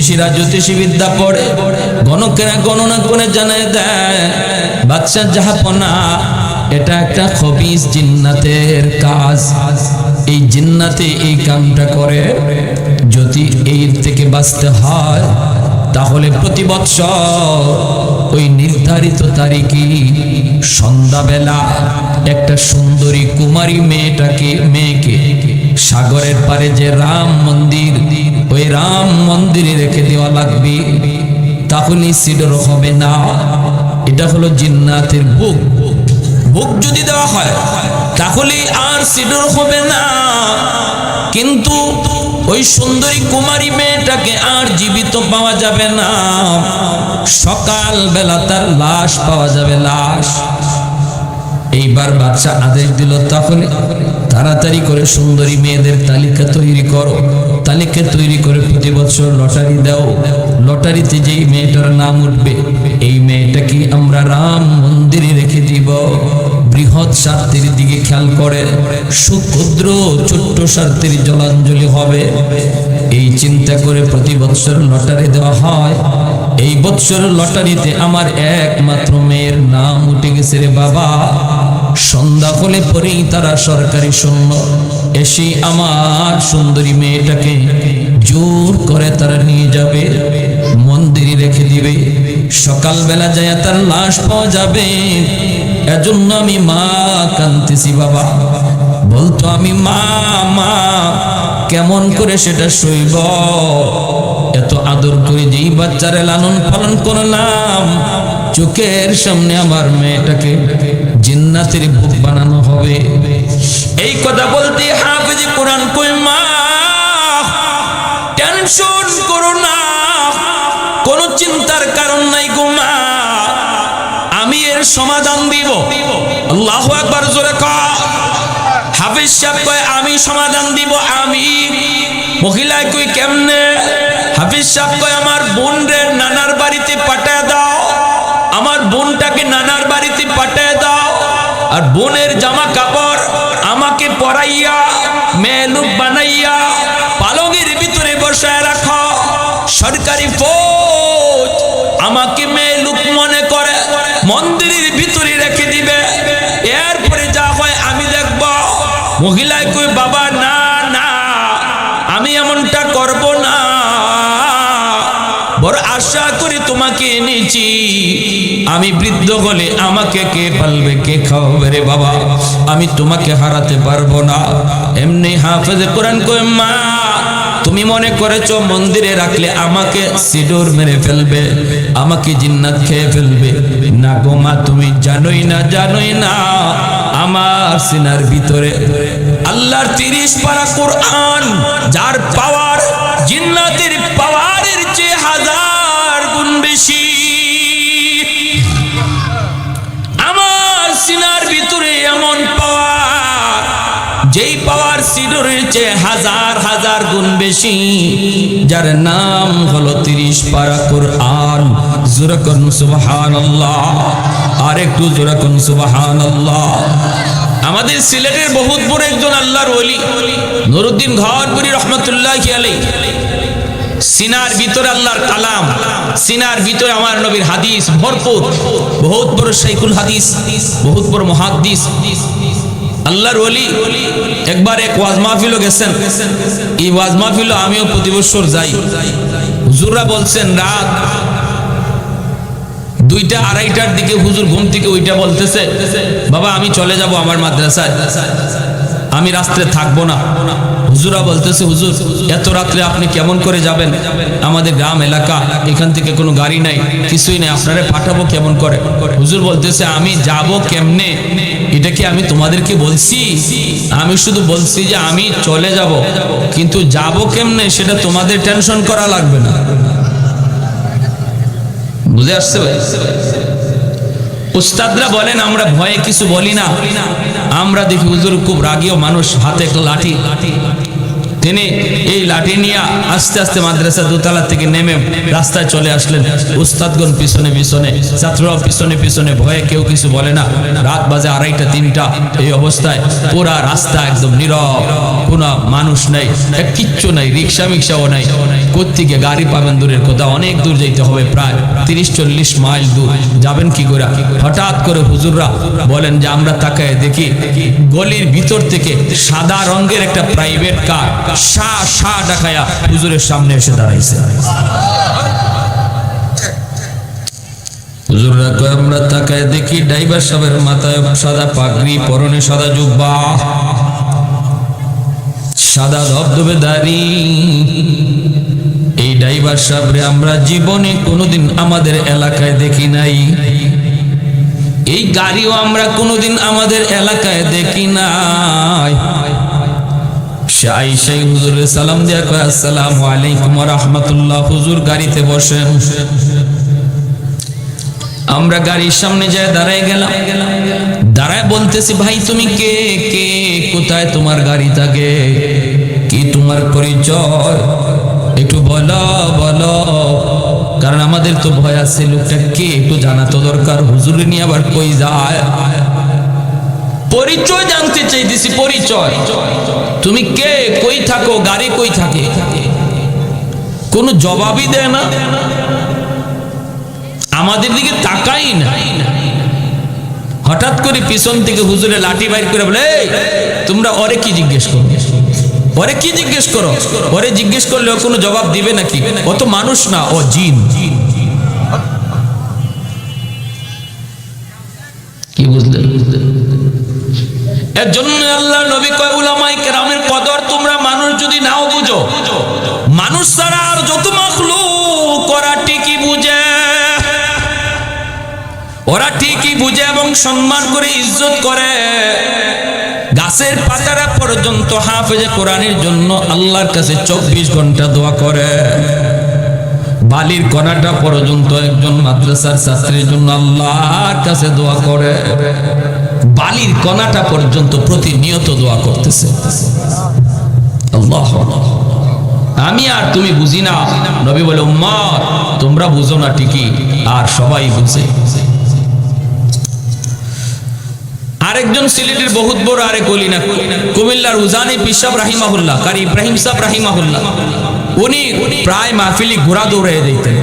জ্যোতিষীরা জ্যোতিষী বিদ্যা পড়ে, গণকেরা গণনা করে জানায় দেয় বাচ্চা জাহাপনা এটা একটা খবিস জিন্নাতের কাজ। এই জিন্নাতে এই কামটা করে, যদি এই থেকে বাঁচতে হয়, তাহলে প্রতি বৎসর ওই নির্ধারিত তারিখে সন্ধ্যাবেলা একটা সুন্দরী কুমারী মেয়েটাকে, মেয়েকে সাগরের পারে যে রাম মন্দির, ওই রাম মন্দিরে রেখে দেওয়া লাগবে। তাহলে সিডর হবে না। এটা হলো জিন্নাতের বুক। বুক যদি দেওয়া হয় তাহলে আর সিডর হবে না। কিন্তু ওই সুন্দরী কুমারী মেয়েটাকে আর জীবিত পাওয়া যাবে না। সকাল বেলা তার লাশ পাওয়া যাবে লাশ। এইবার বাচ্চা আদেশ দিল, তাহলে তাড়াতাড়ি করে সুন্দরী মেয়েদের তালিকা তৈরি করো। তালিকা তৈরি করে প্রতি বছর লটারি দাও। লটারিতে যেই মেয়েটার নাম উঠবে, এই মেয়েটাকে আমরা রাম মন্দিরে রেখে দিব। বৃহৎ স্বার্থের দিকে খেয়াল করে, সুক্ষুদ্র ছোট্ট স্বার্থের জলাঞ্জলি হবে। এই চিন্তা করে প্রতি বছর লটারি দেওয়া হয়। এই বছর লটারিতে আমার একমাত্র মেয়ের নাম উঠে গেছে রে বাবা। সন্ধ্যা হলে পরেই তারা সরকারি সৈন্য এসে আমার সুন্দরী মেয়েটাকে জোর করে তারা নিয়ে যাবে, মন্দিরে রেখে দিবে। সকালবেলা যায় তার লাশ পাওয়া যাবে। এজন্য আমি মা কান্তিছি বাবা। বলতো আমি, মা মা, কেমন করে সেটা সইব? এত আদর করে বাচ্চারে লালন পালন করলাম। চোখের সামনে আমার মেয়েটাকে জিন্নাতের বুক বানানো হবে। এই কথা বলতে হাফিজ কোরআন কই মা, টেনশন করো না। কোনো চিন্তার কারণ নাই গো মা। আমি এর সমাধান দিব। আল্লাহ একবার জোরে কর হাফিজ সাহেব কয়, আমি সমাধান দিব, আমি। মহিলা কই কেমনে? হাফিজ সাহেব কয়, আমার বোন নানার বাড়িতে পাঠায় দাও। আমার বোনটাকে নানার বাড়িতে পাঠায় দাও। আর বোনের জামা কাপড় আমাকে পরাইয়া মেয়ে বানাইয়া পালঙের ভিতরে বসায় রাখো। সরকারি ফৌজ আমাকে মেয়ে লোক মনে করে, মন্দিরের ভিতরে রেখে দিবে। এরপরে যা হয় আমি দেখব। মহিলায় কই বাবা, না না, আমি এমনটা করব তোমাকে এনেছি। আমি বৃদ্ধ হলে আমাকে কে পালবে, কে খাওয়াবে রে বাবা? আমি তোমাকে হারাতে পারব না। এমনি হাফেজে কোরআন কই মা, তুমি মনে করেছ মন্দিরে রাখলে আমাকে সিডোর মেরে ফেলবে, আমাকে জিন্নাত খেয়ে ফেলবে? না গো মা, তুমি জানোই না জানোই না, আমার সিনার ভিতরে আল্লাহর তিরিশ পারা কোরআন, যার পাওয়ার জিন্নাতের পাওয়ারের যেই পাওয়ার সিডরের চেয়ে হাজার হাজার গুণ বেশি, যার নাম হলো তিরিশ পারা কোরআন। জুরকন সুবহান আর একটু জুরকন সুবহান আমাদের সিলেটের বহুত বড় একজন আল্লাহর ওলি, নুরুদ্দিন ঘরপুরি রহমতুল্লাহ আলাই সিনার ভিতরে আল্লাহর কালাম, সিনার ভিতরে আমার নবীর হাদিস ভরপুর। বহুত বড় শাইকুল হাদিস, বহুত বড় মহাদিস। আল্লাহর ওলি। একবার এক ওয়াজ মাহফিলও গেছেন। এই ওয়াজ মাহফিলও আমিও প্রতি বছর যাই। হুজুররা বলছেন, রাত দুইটা আড়াইটার দিকে হুজুর ঘুম থেকে ওইটা বলতেছে, বাবা, আমি চলে যাব আমার মাদ্রাসায়। আমি রাত্রে থাকব না। হুজুরা বলতেছে, হুজুর, এত রাত্রে আপনি কেমন করে যাবেন? আমাদের গ্রাম এলাকা, এখান থেকে কোনো গাড়ি নাই, কিছুই নেই, আপনারা পাঠাবো কেমন করে? হুজুর বলতেছে, আমি যাব কেমনে? এটা কি আমি তোমাদেরকে বলছি? আমি শুধু বলছি যে আমি চলে যাব, কিন্তু যাব কেমনে সেটা তোমাদের টেনশন করা লাগবে না। বুঝে আসছে ভাই? উস্তাদরা বলেন, আমরা ভয়ে কিছু বলি না। আমরা দেখি হুজুর খুব রাগীয় মানুষ, হাতে একটা লাঠি। তিনি এই লাঠি নিয়ে আস্তে আস্তে মাদ্রাসা দোতলা থেকে নেমে রাস্তায় চলে আসলেন। উস্তাদগণ পিছনে পিছনে, ছাত্ররাও পিছনে পিছনে, ভয়ে কেউ কিছু বলে না। রাত বাজে আড়াইটা, তিনটা, এই অবস্থায় পুরা রাস্তা একদম নীরব, কোনো মানুষ নাই কিচ্ছু নাই, রিক্সা মিক্সাও নাই। কোথেকে গাড়ি পাবেন দূরের কথা, অনেক দূর যাইতে হবে, প্রায় তিরিশ চল্লিশ মাইল দূর। যাবেন কি করে হঠাৎ করে হুজুররা বলেন যে, আমরা তাকায় দেখি, গলির ভিতর থেকে সাদা রঙের একটা প্রাইভেট কার সা সা ডাকায়া হুজুরের সামনে এসে দাঁড়াইছে। আমরা তাকায় দেখি ড্রাইভার সাহেবের মাথায় সাদা পাগড়ি, পরনে সাদা জুব্বা। সাদা ধবধবে দাড়ি। এই ড্রাইভার সাহেবরে আমরা জীবনে কোনোদিন আমাদের এলাকায় দেখি নাই। এই গাড়িও আমরা কোনোদিন আমাদের এলাকায় দেখি নাই। শাই হুজুর গাড়িতে বসেন আমরা গাড়ির সামনে দাঁড়ায় গেলাম। দাঁড়ায় বলতেছি, ভাই, তুমি কে? কে? কোথায় তোমার গাড়ি থাকে? কি তোমার একটু বলো বলো। কারণ আমাদের তো ভয় আছে, লোকটা কে? একটু জানা তো দরকার। হুজুরে নিয়ে আবার কই যায়? পরিচয় জানতে চাইতেছি, পরিচয়। তুমি কে, কই থাকো, গাড়ি কই থাকে? কোনো জবাবই দেয় না। আমাদের দিকে তাকাই না। হঠাৎ করে পিছন থেকে হুজুরে লাঠি বাইর করে বলে তোমরা ওরে কি জিজ্ঞেস করো? ওরে কি জিজ্ঞেস করো? ওরে জিজ্ঞেস করলে কোনো জবাব দিবে নাকি? ও তো মানুষ না, ও জিন। কি এর জন্য আল্লাহ নবী কয় উলামাই কেরামের কদর তোমরা মানুষ যদি নাও বুঝো। মানুষ ছাড়া আর যত মাখলুক করা ঠিকই বুঝে। ওরা ঠিকই বুঝে এবং সম্মান করে ইজ্জত করে। গাছের পাতারা পর্যন্ত হাফেজে কোরআনের জন্য আল্লাহর কাছে চব্বিশ ঘণ্টা দোয়া করে। বালির কণাটা পর্যন্ত একজন মাদ্রাসার ছাত্রের জন্য আল্লাহর কাছে দোয়া করে। বালির কণাটা পর্যন্ত প্রতিনিয়ত দোয়া করতেছে। আমি আর তুমি বুঝি না। নবী বলে উম্মার তোমরা বুঝো না ঠিকই, আর সবাই বুঝে। আরেকজন সিলেটের বহুত বড় আরেক অলি না, কুমিল্লার উজানি পিসাব রাহিমাহুল্লাহ, কারি ইব্রাহিম সাহ রাহিমাহুল্লাহ। উনি প্রায় মাহফিলি ঘোড়া দৌড়াই দিতেন।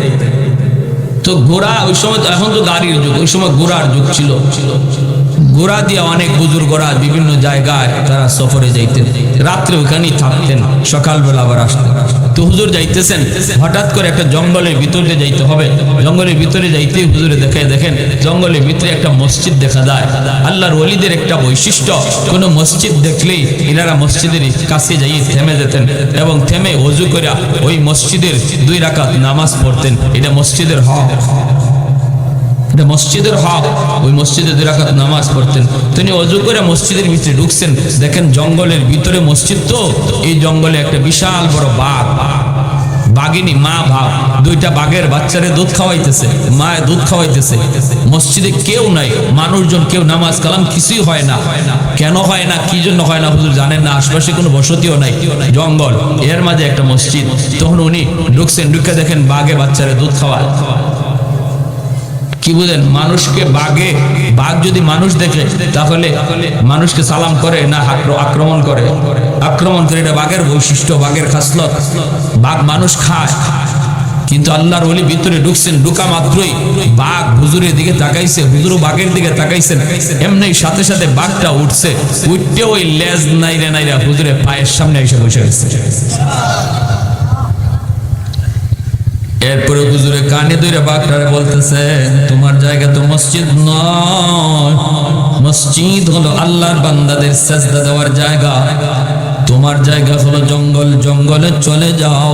তো ঘোড়া ওই সময় তো এখন তো গাড়ির যুগ, ওই সময় ঘোড়ার যুগ ছিল। ঘোড়া দিয়ে অনেক বুজুর্গরা বিভিন্ন জায়গায় তারা সফরে যাইতেন। রাত্রে ওখানেই থাকতেন, সকালবেলা আবার আসতেন। তো হুজুর যাইতেছেন, হঠাৎ করে একটা জঙ্গলের ভিতরে যাইতে হবে। জঙ্গলের ভিতরে যাইতে হুজুরে দেখে দেখেন জঙ্গলের ভিতরে একটা মসজিদ দেখা যায়। আল্লাহর ওলিদের একটা বৈশিষ্ট্য, কোন মসজিদ দেখলেই এনারা মসজিদের কাছে যাইয়ে থেমে যেতেন এবং থেমে অজু করে ওই মসজিদের দুই রাকাত নামাজ পড়তেন। এটা মসজিদের হক। এটা মসজিদের হক, ওই মসজিদে দুই রাকাত নামাজ পড়তেন। তিনি অজু করে মসজিদের ভিতরে ঢুকছেন। দেখেন জঙ্গলের ভিতরে মসজিদ তো, এই জঙ্গলে একটা বিশাল বড় বাঘ। বাঘিনী মা ভাব দুইটা বাঘের বাচ্চারে দুধ খাওয়াইতেছে, মায়ের দুধ খাওয়াইতেছে। মসজিদে কেউ নাই, মানুষজন কেউ নামাজ কালাম কিছুই হয় না। কেন হয় না, কি জন্য হয় না, হুজুর জানেন না, আশপাশে কোনো বসতিও নাই, জঙ্গল। এর মাঝে একটা মসজিদ। তখন উনি ঢুকছেন, ঢুকে দেখেন বাঘে বাচ্চারে দুধ খাওয়ায় কি বুঝেন মানুষকে বাঘে বাঘ যদি মানুষ দেখে, তাহলে মানুষকে সালাম করে না আক্র- আক্রমণ করে? আক্রমণ করে এটা বাঘের বৈশিষ্ট্য, বাঘের খাসলত। বাঘ মানুষ খায়, কিন্তু আল্লাহর অলি ভিতরে ঢুকছেন, ঢুকা মাত্রই বাঘ হুজুরের দিকে তাকাইছে, হুজুরও বাঘের দিকে তাকাইছেন। এমনি সাথে সাথে বাঘটা উঠছে উঠতে ওই লেজ নাইরা নাইরা হুজুরের পায়ের সামনে এসে বসে গেছে এরপরে হুজুরে কানে ধরে বাঘটারে বলতেছে, তোমার জায়গা তো মসজিদ নয়। মসজিদ হলো আল্লাহর বান্দাদের সাজদা দেওয়ার জায়গা। তোমার জায়গা হলো জঙ্গল, জঙ্গলে চলে যাও।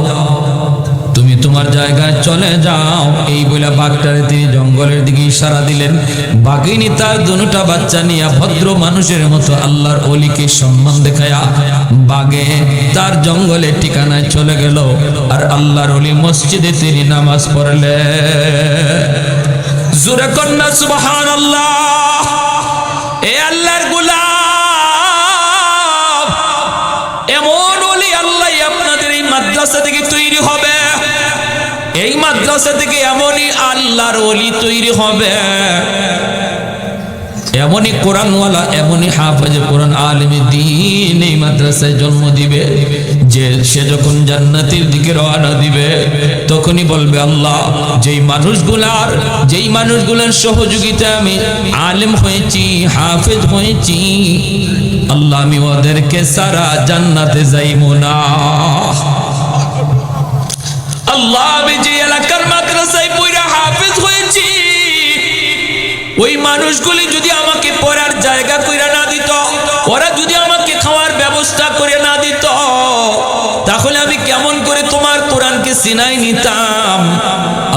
তুমি তোমার জায়গায় চলে যাও। এই বলে বাঘটারে তিনি জঙ্গলের দিকে ইশারা দিলেন। বাঘিনী তার দুটা বাচ্চা নিয়ে ভদ্র মানুষের মতো আল্লাহর অলিকে সম্মান দেখায়া বাঘে তার জঙ্গলে ঠিকানায় চলে গেল। আর আল্লাহর অলি মসজিদে তিনি নামাজ পড়লে জুরে কন্যা সুবহান আল্লাহ এ আল্লাহর গুলাম এমন অলি আল্লাহ আপনাদের এই মাদ্রাসা থেকে এমনই আল্লাহর ওলি তৈরি হবে। এমনই কোরআনওয়ালা, এমনই হাফেজ, কোরআন আলমী দিন এই মাদ্রাসায় জন্ম দিবে। যে, সে যখন জান্নাতের দিকে রওনা দিবে, তখনই বলবে, আল্লাহ, যেই মানুষগুলার যেই মানুষগুলার সহযোগিতা আমি আলেম হয়েছি, হাফেজ হয়েছি, আল্লাহ, আমি ওদেরকে সারা জান্নাতে যাইব না। আল্লাহ, আমি যে এলাকার মাদ্রাসায় পড়া হাফেজ হয়েছি, ওই মানুষগুলি যদি আমাকে পড়ার জায়গা না দিত, ওরা যদি আমাকে খাওয়ার ব্যবস্থা করে না দিত, তাহলে আমি কেমন করে তোমার কোরআনকে সিনাই নিতাম?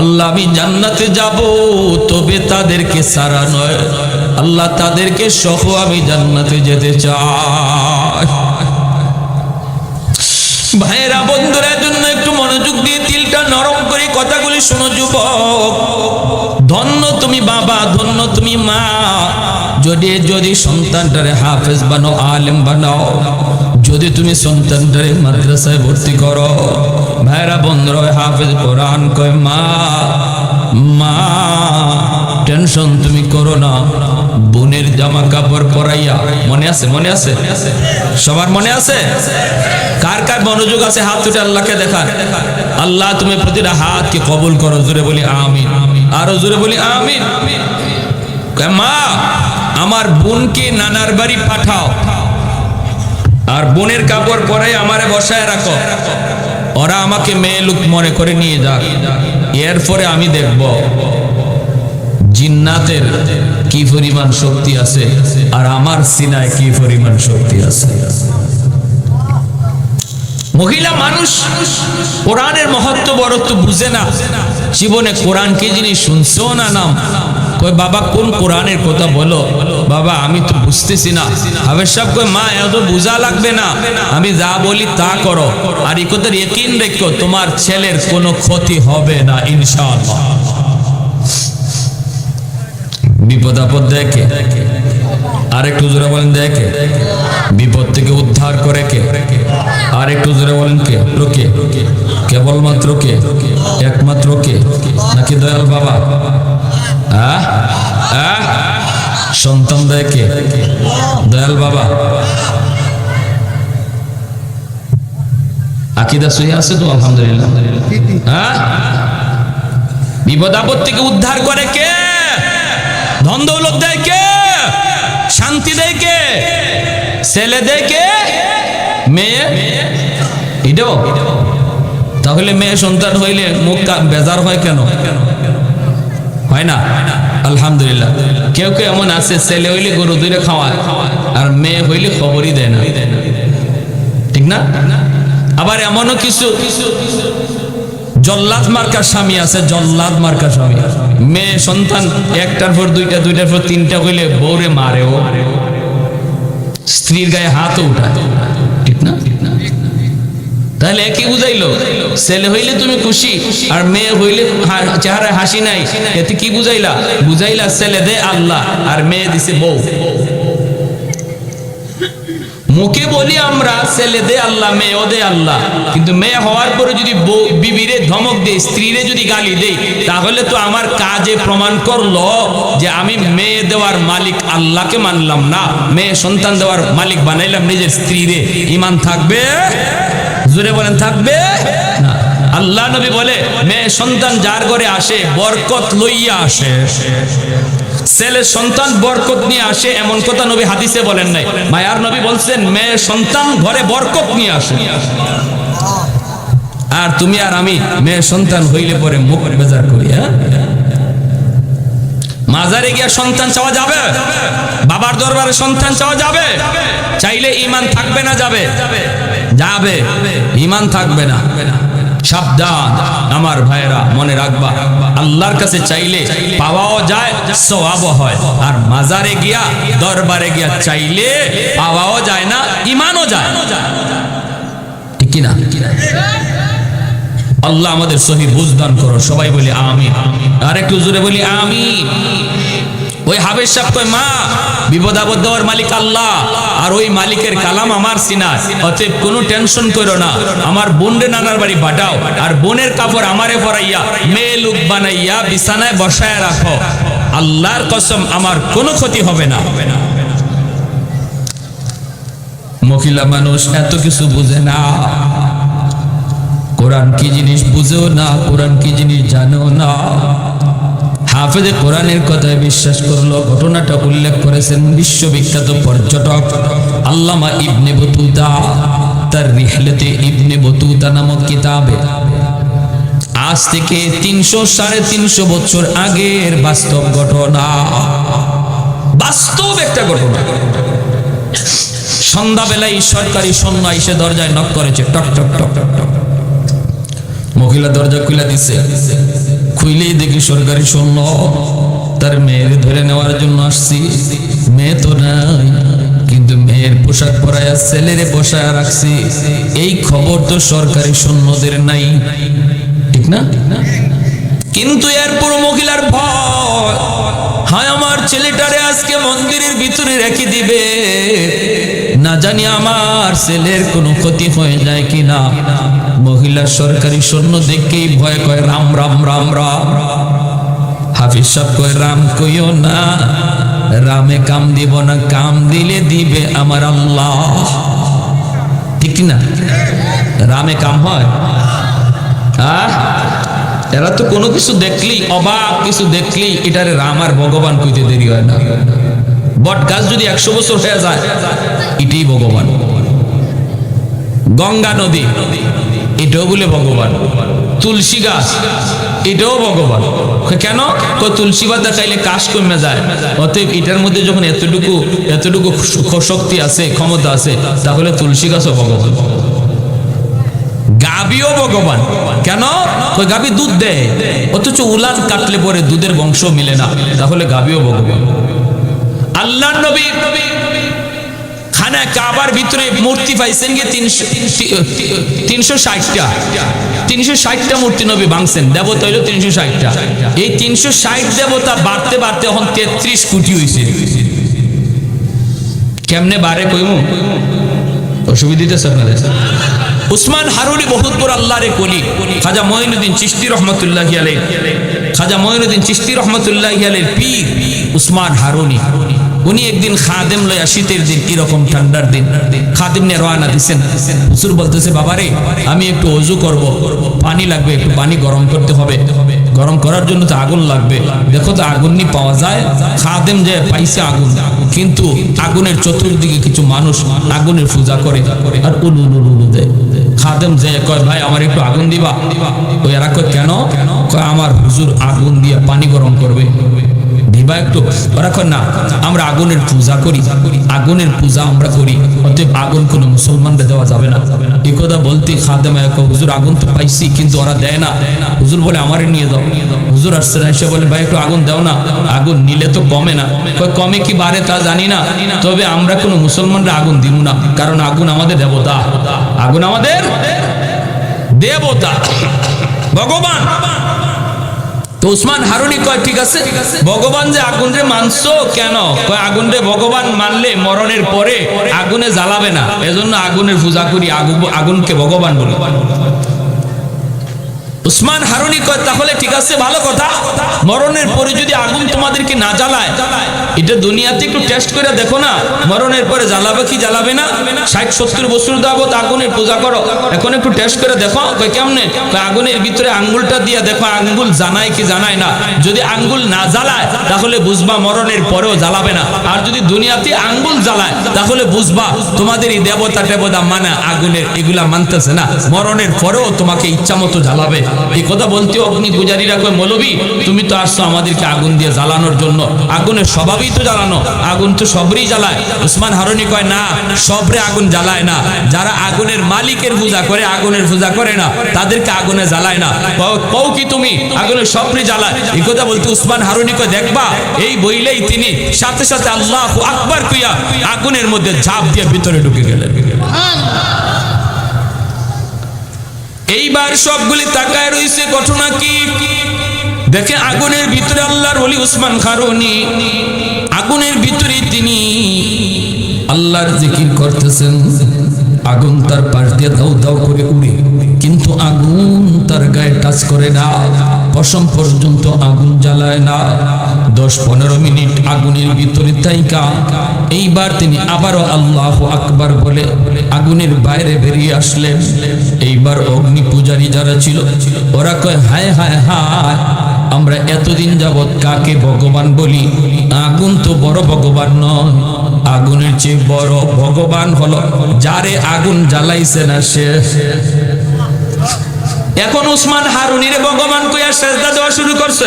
আল্লাহ, আমি জান্নাতে যাব, তবে তাদেরকে সারা নয়। আল্লাহ, তাদেরকে সহ আমি জান্নাতে যেতে চাই। ভাইয়েরা, বন্ধুরা জন্য একটু মনোযোগ দিয়ে কথাগুলি শোনো, যুবক। ধন্য তুমি বাবা, ধন্য তুমি মা। যদি যদি সন্তানটারে হাফেজ বানাও, আলেম বানাও, যদি তুমি সন্তানটারে মাদ্রাসায় ভর্তি করো, ভাইরা বন্ধুরা হাফেজ কোরআন কয় মা মা। টেনশন তুমি করো না। বোনের জামা কাপড় পরাইয়া, মনে আছে মনে আছে? সবার মনে আছে? কার কার মনোযোগ আছে হাত তুলে আল্লাহকে দেখান আল্লাহ তুমি প্রতিটা হাতকে কবুল করো, জোরে বলি আমিন। আরও জোরে বলি আমিন। মা, আমার বোনকে নানার বাড়ি পাঠাও। আর বোনের কাপড় পরে আমারে বসায় রাখো। ওরা আমাকে মেয়ে লোক মনে করে নিয়ে যাক। এরপরে আমি দেখব। জিন্নাতের কি পরিমাণ শক্তি আছে? আর আমার সিনায় কি পরিমাণ শক্তি আছে? মহিলা মানুষ, কোরআনের মহত্ব বড়ত্ব বুঝে না। জীবনে কোরআন কি জিনিস শুনছেও না নাম? কই বাবা, কোন কোরআনের কথা বলো? বাবা, আমি তো বুঝতেছি না। হাবের সাহেব কই মা, এত বোঝা লাগবে না। আমি যা বলি তা করো। আর এই কথার ইয়কিন রেখো তোমার ছেলের কোনো ক্ষতি হবে না, ইনশাআল্লাহ। বিপদ আপদ দেখে। আর একটু জোরে বলেন দেখে। বিপদ থেকে উদ্ধার করে কে? আর একটু জোরে বলেন কে? লোকে কেবলমাত্র কে? একমাত্র কে? নাকি দয়াল বাবা? সন্তান কে? দয়াল বাবা? আকিদা সহি আছে তো? আলহামদুলিল্লাহ। হ্যাঁ বিপদ আপদ থেকে উদ্ধার করে কে? ধন দৌলত দেয় কে? শান্তি দেয় কে? ছেলে দেয় কে? মেয়ে? এটাও তাহলে মেয়ে সন্তান হইলে মুখ বেজার হয় কেন? হয় না? আলহামদুলিল্লাহ। কেউ কেউ এমন আছে, ছেলে হইলে গরু দূরে খাওয়ায়, আর মেয়ে হইলে খবরই দেয় না। ঠিক না? আবার এমনও কিছু জল্লাদ মার্কার স্বামী আছে, জল্লাদ মার্কার স্বামী। মেয়ে, সন্তান, একটার পর দুইটা, দুইটার পর তিনটা হইলে বউরে মারেও স্ত্রীর গায়ে হাতও উঠায়। ঠিক না? তাহলে একই বুঝাইলো, ছেলে হইলে তুমি খুশি, আর মেয়ে হইলে চেহারায় হাসি নাই। এতে কি বুঝাইলা? বুঝাইলা ছেলে দে আল্লাহ, আর মেয়ে দিছে বউ। মুখে বলি আমরা, ছেলে দে আল্লাহ মেয়ে ও দে আল্লাহ। কিন্তু মেয়ে হওয়ার পরে যদি বিবিরে ধমক দেই স্ত্রীরে যদি গালি দেই তাহলে তো আমার কাজে প্রমাণ করল যে আমি মেয়ে দেওয়ার মালিক আল্লাহকে মানলাম না। মেয়ে সন্তান দেওয়ার মালিক বানাইলাম নিজের স্ত্রীরে। ইমান থাকবে? জোরে বলেন, থাকবে? না। আল্লাহ নবী বলে, মেয়ে সন্তান যার ঘরে আসে, বরকত লইয়া আসে। ছেলে সন্তান বরকত নিয়ে আসে, এমন কথা নবী হাদিসে বলেন নাই। মায়ার নবী বলছেন, মেয়ে সন্তান ঘরে বরকত নিয়ে আসে। আর তুমি আর আমি, মেয়ে সন্তান হইলে পরে মুখ বেজার করি হ্যাঁ? মাজারে গিয়া সন্তান চাওয়া যাবে? বাবার দরবারে সন্তান চাওয়া যাবে? চাইলে ইমান থাকবে না যাবে? যাবে। ইমান থাকবে না। সাবধান। আমার ভাইরা মনে রাখবা, আল্লাহর কাছে চাইলে পাওয়াও যায়, সওয়াবও হয়। আর মাজারে গিয়া, দরবারে গিয়া চাইলে পাওয়াও যায় না ইমানও যায়। ঠিক কি না আল্লাহ আমাদের সহি বুঝদান করো, সবাই বলি আমি আর জোরে বলি আমি ওই হাবের সাহেব কয়, মা বিপদ আপদ দেওয়ার মালিক আল্লাহ। আর ওই মালিকের কালাম আমার সিনার অতএব কোনো টেনশন করো না। আমার বোনরে নানার বাড়ি পাঠাও। আর বোনের কাপড় আমারে পরাইয়া, মেয়ে লুক বানাইয়া বিছানায় বসায় রাখো। আল্লাহর কসম আমার কোনো ক্ষতি হবে না। মহিলা মানুষ এত কিছু বুঝে না। কোরআন কি জিনিস বুঝেও না, কোরআন কি জিনিস জানেও না। হাফেজে কোরআনের কথায় বিশ্বাস করল, ঘটনাটা উল্লেখ করেছেন বিশ্ববিখ্যাত পর্যটক আল্লামা ইবনে বতুতা, তার রিহলেতে ইবনে বতুতা নামক কিতাবে। আজ থেকে তিনশো সাড়ে তিনশো বছর আগের বাস্তব ঘটনা। বাস্তব একটা ঘটনা। সন্ধ্যাবেলায় সরকারি সৈন্য এসে দরজায় নক করেছে, টক টক টক টক টক। মহিলা দরজা খুলে দিছে। খুইলেই দেখি সরকারি সৈন্য। তার মেয়ের ধরে নেওয়ার জন্য আসছি। মেয়ে তো নাই, কিন্তু মেয়ের পোশাক পরায়া ছেলেরে বসায় রাখছি। এই খবর তো সরকারি সৈন্যদের নাই। ঠিক না? কিন্তু এরপর মহিলার ভয়। হায়, আমার ছেলেটারে আজকে মন্দিরের ভিতরে রেখে দিবে। না জানি আমার ছেলের কোনো ক্ষতি হয়ে যায় কিনা। মহিলা সরকারি সৈন্য দেখেই ভয় কয় রাম রাম রাম রাম। হাফিজ সাহেব কয়, রাম, কইও না। রামে কাম দিব না, কাম দিলে দিবে আমার আল্লাহ। ঠিক না? রামে কাম হয়? হ্যাঁ এরা তো কোনো কিছু দেখলি অবাক কিছু দেখলেই এটারে রাম আর ভগবান কইতে দেরি হয় না। বট গাছ যদি একশো বছর হয়ে যায়, এটাই ভগবান। গঙ্গা নদী, এটাও বলে ভগবান। তুলসী গাছ, এটাও ভগবান। কেন? তুলসী পাতা খাইলে কাশ কমে যায়। অতএব এটার মধ্যে যখন এতটুকু এতটুকু শক্তি আছে, ক্ষমতা আছে, তাহলে তুলসী গাছও ভগবান। গাবিও ভগবান। কেন? গাবি দুধ দেয়। অথচ উলান কাটলে পরে দুধের বংশ মিলে না। তাহলে গাবিও ভগবান। আল্লাহ নবী খানা কাবার ভিতরে মূর্তি পাইছেন গিয়ে তিনশো তিনশো ষাটটা। তিনশো ষাটটা মূর্তি নবী ভাঙছেন। দেবতা হইল তিনশো ষাটটা। এই তিনশো ষাট দেবতা বাড়তে বাড়তে এখন তেত্রিশ কোটি হয়েছে কেমনে বাড়ে কইমু? অসুবিধা উসমান হারুনি বহুত বড় আল্লাহরে কলি। খাজা মঈনুদ্দিন চিশতি রহমতুল্লাহ খাজা মঈনুদ্দিন চিশতি রহমতুল্লাহ পীর উসমান হারুনি উনি একদিন খাদেম লয়া শীতের দিন এরকম ঠান্ডার দিন। খাদেম নিয়ে রওনা দিছেন। হুজুর বলতেছে, বাবারে, আমি একটু অজু করব। পানি লাগবে, একটু পানি গরম করতে হবে। গরম করার জন্য তো আগুন লাগবে। দেখো তো, আগুন নি পাওয়া যায়। খাদেম যে পাইছে আগুন, কিন্তু আগুনের চতুর্দিকে কিছু মানুষ আগুনের পূজা করে আর উলু উলু উলু দেয়। খাদেম যে কয়, ভাই, আমার একটু আগুন দিবা? ওই এরা কয়, কেন? কয়, আমার হুজুর আগুন দিয়ে পানি গরম করবে। একটু ওরা কয়, না, আমরা আগুনের পূজা করি। আগুনের পূজা আমরা করি। অতএব আগুন কোনো মুসলমানদের দেওয়া যাবে না। এই কথা বলতে খাদেম হুজুর, আগুন তো পাইছি, কিন্তু ওরা দেয় না। হুজুর বলে, আমারে নিয়ে দাও। হুজুর আসছে না এসে বলে, ভাই, একটু আগুন দাও না। আগুন নিলে তো কমে না। কমে কি বাড়ে তা জানি না। তবে আমরা কোনো মুসলমানরা আগুন দিব না, কারণ আগুন আমাদের দেবতা। আগুন আমাদের দেবতা। ভগবান তো উসমান হারুনি কয়, ঠিক আছে ভগবান যে আগুন রে মানছো কেন? কয় আগুন রে ভগবান মানলে মরণের পরে আগুনে জ্বালাবে না। এজন্য আগুনের পূজা করি আগুনকে ভগবান বলে। উসমান হারুনি কয়, তাহলে ঠিক আছে, ভালো কথা। মরণের পরে যদি আগুন তোমাদেরকে না জ্বালায় এটা দুনিয়াতে একটু টেস্ট করে দেখো না। মরণের পরে জ্বালাবে কি জ্বালাবে না? ষাট, সত্তর বছর যাবত আগুনের পূজা করো। এখন একটু টেস্ট করে দেখো কেমনে? আগুনের ভিতরে আঙ্গুলটা দিয়ে দেখো, আঙ্গুল জানায় কি জানায় না। যদি আঙ্গুল না জ্বালায়, তাহলে বুঝবা মরণের পরেও জ্বালাবে না। আর যদি দুনিয়াতে আঙ্গুল জ্বালায়, তাহলে বুঝবা তোমাদের এই দেবতা টেবতা মানে আগুনের, এগুলা মানতেছে না। মরণের পরেও তোমাকে ইচ্ছা মতো জ্বালাবে। এই কথা বলতেও অগ্নি পূজারীরা কয় মৌলবী তুমি তো আসছো আমাদেরকে আগুন দিয়ে জ্বালানোর জন্য। আগুনের স্বভাবই তো জ্বালানো, আগুন তো সবরই জ্বালায়। উসমান হারুনি কয়, না, সবরে আগুন জ্বালায় না। যারা আগুনের মালিকের পূজা করে, আগুনের পূজা করে না, তাদেরকে আগুনে জ্বালায় না। কও কি তুমি, আগুনের সবরে জ্বালায়? এই কথা বলতে উসমান হারুনি কয়, দেখবা, এই বইলেই তিনি সাথে সাথে আল্লাহ আকবার কইয়া আগুনের মধ্যে ঝাঁপ দিয়ে ভিতরে ঢুকে গেলেন। এইবার সবগুলি তাকায় রইছে, ঘটনা কি? দেখে আগুনের ভিতরে আল্লাহর ওলি উসমান খারুনি আগুন আগুনের ভিতরে তিনি আল্লাহর জিকির করতেছেন। আগুন তার পাশ দিয়ে দাউ দাউ করে উড়ে। কিন্তু আগুন তার গায়ে টাচ করে না। পশম পর্যন্ত আগুন জ্বালায় না। দশ পনেরো মিনিট আগুনের ভিতরে তাইকা এইবার তিনি আবারও আল্লাহ আকবার বলে আগুনের বাইরে বেরিয়ে আসলেন। এইবার অগ্নি পূজারী যারা ছিল, ওরা কয়, হায় হায় হায়। আমরা এতদিন যাবৎ কাকে ভগবান বলি? আগুন তো বড় ভগবান নয়। আগুনের চেয়ে বড় ভগবান হলো যারে আগুন জ্বালাইছে না সে। এখন উসমান হারুনিরে ভগবান কইয়া সেজদা দেওয়া শুরু করছে।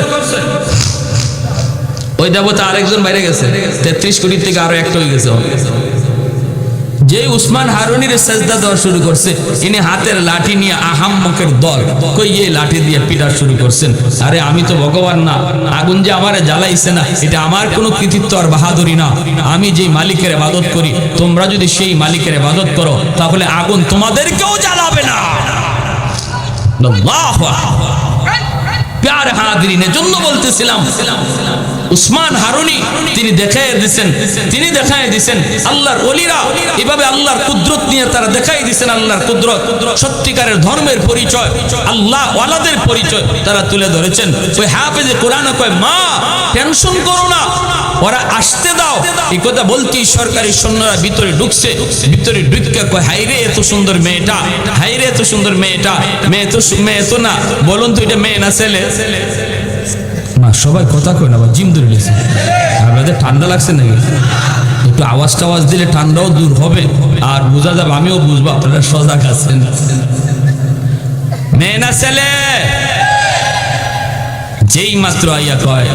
ওই দেবতা আরেকজন বাইরে গেছে। তেত্রিশ কোটি থেকে আরও একটা হয়ে গেছে। যে উসমান হারুনির সেজদা দেওয়া শুরু করছে, ইনি হাতের লাঠি নিয়ে আহাম আহাম্মকের দল কই এই লাঠি দিয়ে পিটা শুরু করছেন? আরে আমি তো ভগবান না, আগুন যে আমারে জ্বালাইছে না, এটা আমার কোনো কৃতিত্ব আর বাহাদুরি না। আমি যেই মালিকের ইবাদত করি, তোমরা যদি সেই মালিকের ইবাদত করো, তাহলে আগুন তোমাদেরকেও জ্বালাবে না। প্যার হাদিরিনের জন্য বলতেছিলাম উসমান হারুনি, তিনি দেখাই দিছেন, তিনি দেখাই দিছেন, আল্লাহর অলিরা এভাবে আল্লাহর কুদরত নিয়ে তারা দেখাই দিছেন আল্লাহর কুদরত। সত্যিকারের ধর্মের পরিচয়, আল্লাহ ওয়ালাদের পরিচয় তারা তুলে ধরেছেন। ওই হাফেজে কোরআন কয়, মা, টেনশন করো না, ওরা আসতে দাও। এই কথা বলতেই সরকারি সৈন্যরা ভিতরে ঢুকছে, ভিতরে ঢুকে কয় হাইরে এত সুন্দর মেয়েটা হাইরে এত সুন্দর মেয়েটা, মেয়ে তো মেয়ে তো না, বলুন তো এটা মেয়ে না ছেলে? না সবাই কথা কয় না জিম ধরে নিয়েছে আপনাদের ঠান্ডা লাগছে নাকি? একটু আওয়াজ টাওয়াজ দিলে ঠান্ডাও দূর হবে। আর বোঝা যাবে, আমিও বুঝব, আপনারা সজাগ আছেন। মেয়ে না ছেলে? যেই মাত্র আইয়া কয়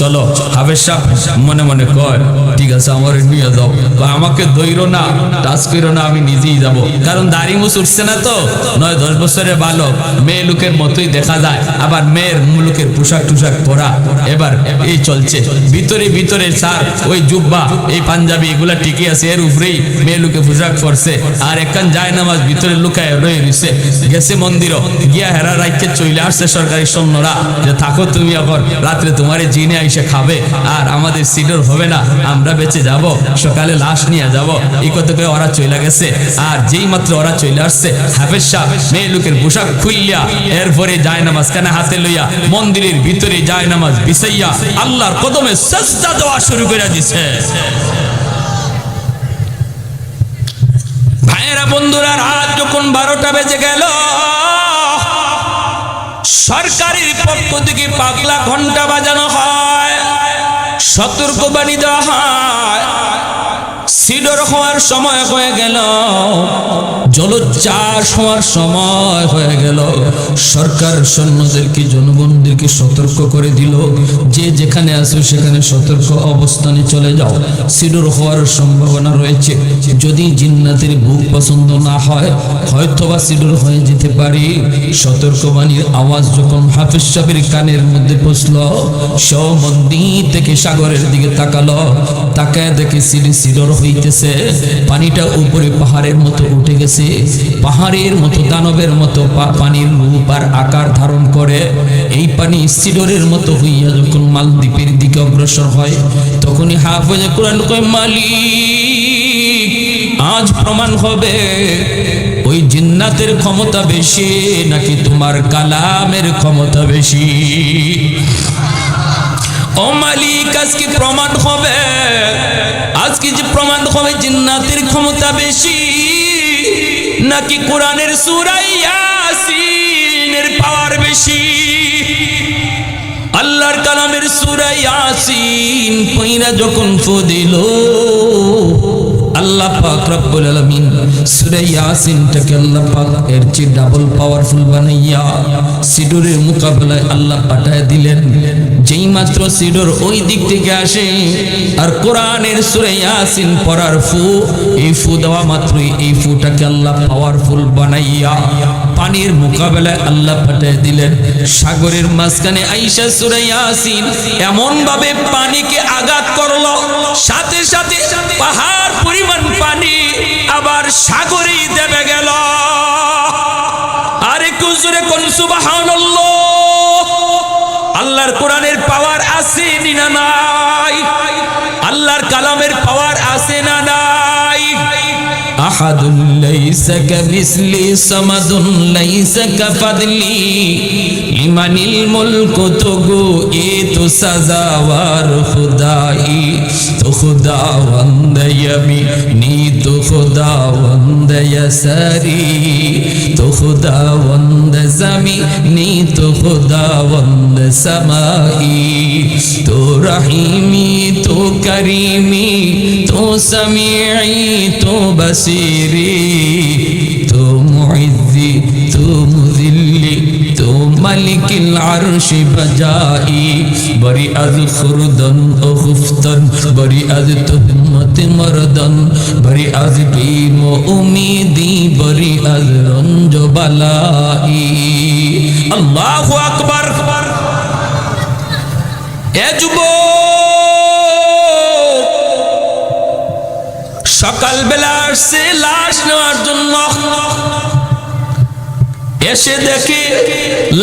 চলো হাফেজ সাহেব মনে মনে কয় ঠিক আছে আমার নিয়ে যাও। কয়, আমাকে দৈর না টাচ করো না আমি নিজেই যাব। কারণ দাড়ি মুছ উঠছে না তো। নয় দশ বছরের বালক মেয়ে লোকের মতোই দেখা যায়। আবার মেয়ের মুলুকের পোশাক টুশাক পরা। এবার এই চলছে। ভিতরে ভিতরে স্যার ওই জুব্বা এই পাঞ্জাবি এগুলা টিকে আছে এর উপরেই মেয়ে লোকে পোশাক পরছে। আর একখান যায় নামাজ ভিতরে লুকায় রয়ে রয়েছে গেছে মন্দিরও। গিয়া হেরা রাইকে চলে আসছে সরকারি সৈন্যরা। যে থাকো তুমি এখন রাত্রে তোমারে জিনে আইসে খাবে, আর আমাদের সিডর হবে না। আমরা বেঁচে যাব, সকালে লাশ নিয়ে যাব। এই কথা করে ওরা চলে গেছে। আর যেই মাত্র ওরা চলে আসছে, হাফেজ সাহ মেয়ে লোকের পোশাক খুললিয়া এরপরে যায় নামাজ কানে হাতে লইয়া, মন্দিরের ভিতরে যায় নামাজ বিছাইয়া, আল্লাহর কদমে সস্তা দেওয়া শুরু করে দিছে। ভাইয়েরা, বন্ধুরা, রাত যখন বারোটা বেজে গেল সরকারের পক্ষ থেকে পাগলা ঘণ্টা বাজানো হয় সতর্কবাণী দেওয়া হয়। সিডর হওয়ার সময় হয়ে গেল, জলোচ্ছ্বাস হওয়ার সময় হয়ে গেল। সরকার সৈন্যদেরকে, জনগণদেরকে সতর্ক করে দিল, যে যেখানে আসো সেখানে সতর্ক অবস্থানে চলে যাও। সিডর হওয়ার সম্ভাবনা রয়েছে। যদি জিন্নাতের বুক পছন্দ না হয়, হয়তোবা সিডর হয়ে যেতে পারে। সতর্কবাণীর আওয়াজ যখন হাফিজ সাহেবের কানের মধ্যে পৌঁছল মন্দির থেকে সাগরের দিকে তাকালো। তাকায় দেখে সিডি সিডর হইতেছে পানিটা উপরে পাহাড়ের মতো উঠে গেছে। পাহাড়ের মতো, দানবের মতো পানির রূপ আর আকার ধারণ করে। এই পানি সিডরের মতো হইয়া যখন মালদ্বীপের দিকে অগ্রসর হয়, তখনই হাফেজে কোরআন কয়, মালিক, আজ প্রমাণ হবে, ওই জিন্নাতের ক্ষমতা বেশি নাকি তোমার কালামের ক্ষমতা বেশি? ও মালিক আজকে প্রমাণ হবে? আজকে যে প্রমাণ হবে জিন্নাতের ক্ষমতা বেশি, নাকি কোরআনের সুরাইয়াসিনের পাওয়ার বেশি? আল্লাহর কালামের সুরাইয়াসিন পইরা যখন ফু দিল, আল্লাহ পাক রব্বুল আলামিন সূরা ইয়াসিনটাকে আল্লাহ পাক এর চেয়ে ডাবল পাওয়ারফুল বানাইয়া সিডরের মোকাবেলায় আল্লাহ পাঠায় দিলেন। যেই মাত্র সিডর ওই দিক থেকে আসে আর কোরআনের সূরা ইয়াসিন পড়ার ফু, এই ফু দেওয়া মাত্রই এই ফুটাকে আল্লাহ পাওয়ারফুল বানাইয়া পানির মোকাবেলায় আল্লাহ পাঠিয়ে দিলেন। সাগরের মাঝখানে আইসা সূরা ইয়াসিন এমন ভাবে পানিকে আঘাত করল, সাথে সাথে পাহাড় পরিমাণ পানি আবার সাগরই দেবে গেল। আর একটু জোরে কোন সুবহানাল্লাহ। আল্লাহর কোরআনের পাওয়ার আছে না নাই? আল্লাহর কালামের পাওয়ার আছে না নাই? أحد ليس كمثلي صمد ليس كفضلي. لمن الملك تقوئي تسزا وارخدائي تخدا وند يميني تخدا وند يساري. تخدا وند زميني تخدا وند سمائي تو رحيمي تو كريمي تو سميعي تو بسيري میری تو معزی تو مذلی تو ملک العرش بجائی بری از خردن و خفتن بری از تهمت مردن بری از بیم و امیدی بری از رنج و بلائی اللہ اکبر اے جبو সকালবেলা আসছে, লাশ নেওয়ার জন্য। এসে দেখে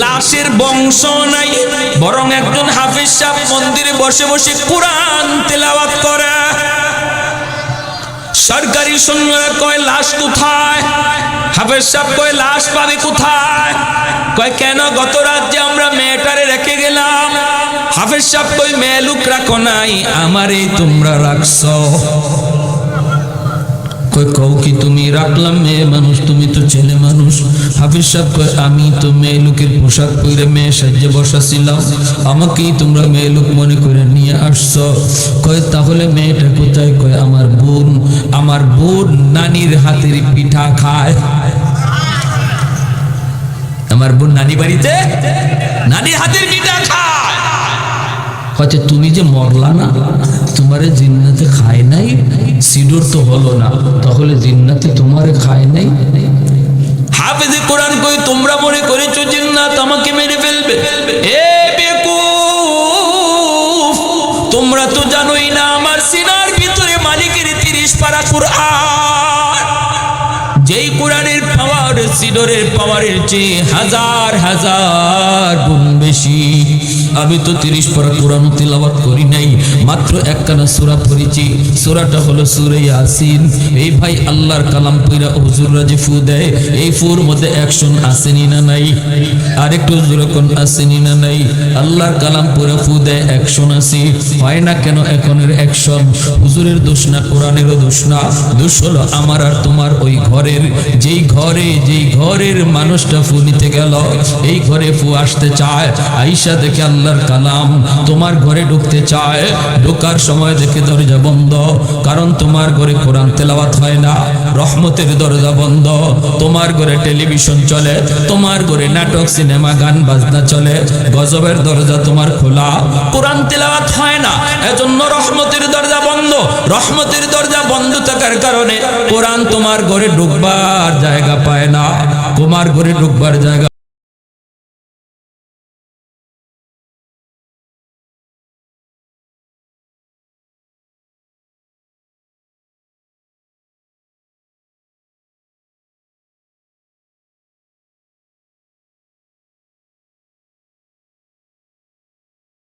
লাশের বংশ নাই, বরং একজন হাফিজ সাহেব মন্দিরে বসে বসে কোরআন তেলাওয়াত করে। সরকারি সৈন্যরা কয়, লাশ কোথায়? হাফেজ সাহেব কয়, লাশ পাবে কোথায়? কয়, কেন গত রাজ্যে আমরা মেয়েটারে রেখে গেলাম? হাফেজ সাহেব কই মেয়ে রাখো নাই, আমারে তোমরা রাখছো। কই কও কি তুমি রাখলাম মেয়ে মানুষ? তুমি তো ছেলে মানুষ। হাফিজ সাহেব কয়, আমি তো মেয়ে লোকের পোশাক পরে মেয়ে সাজ্যে বসাছিলাম। আমাকেই তোমরা মেয়ে লোক মনে করে নিয়ে আসছো। কয়, তাহলে মেয়েটা কোথায়? কয়, আমার বোন আমার বোন নানির হাতের পিঠা খায়। আমার বোন নানি বাড়িতে? নানির হাতের পিঠা খায়। হয়তো তুমি যে মরলা না, তোমারে জিন্নাতে খায় নাই সিডুর তো হলো না, তাহলে জিন্নাতে তোমারে খায় নাই? হাফেজে কোরআন কই তোমরা মনে করেছ জিন্নাত আমাকে মেরে ফেলবে? এ বেকুফ, তোমরা তো জানোই না আমার সিনার ভিতরে মালিকের তিরিশ পারা কোরআন। যেই কোরআনের পাওয়ার সিডরের পাওয়ারের চেয়ে হাজার হাজার গুণ বেশি। আমি তো তিরিশ পরা কোরআন তিলাবাত করি নাই, মাত্র একখানা সূরা পড়েছি। সূরাটা হলো সূরা ইয়াসিন। এই ভাই আল্লাহর কালাম পইরা হুজুররা যে ফু দেয়, এই ফুর মধ্যে অ্যাকশন আসেনি না নাই? আরেকটু জোরে কোন আসেনি না নাই? আল্লাহর কালাম পড়ে ফু দেয় অ্যাকশন আছে হয় না কেন এখনের অ্যাকশন হুজুরের দোষ না, কোরআনেরও দোষ না? দোষ হলো আমার আর তোমার ওই ঘরের। যেই ঘরে, যেই ঘরের মানুষটা ফু নিতে গেল, এই ঘরে ফু আসতে চায়। আইসা দেখে আল্লাহর কালাম। তোমার ঘরে ঢুকতে চায়, ঢোকার সময় দেখে দরজা বন্ধ। কারণ তোমার ঘরে কোরআন তেলাওয়াত হয় না, রহমতের দরজা বন্ধ। তোমার ঘরে টেলিভিশন চলে, তোমার ঘরে নাটক, সিনেমা, গান, বাজনা চলে। গজবের দরজা তোমার খোলা। কোরআন তেলাওয়াত হয় না, এজন্য রহমতের দরজা বন্ধ। রহমতের দরজা বন্ধ থাকার কারণে কোরআন তোমার ঘরে ঢুকবার জায়গা পায় না। তোমার ঘরে ঢুকবার জায়গা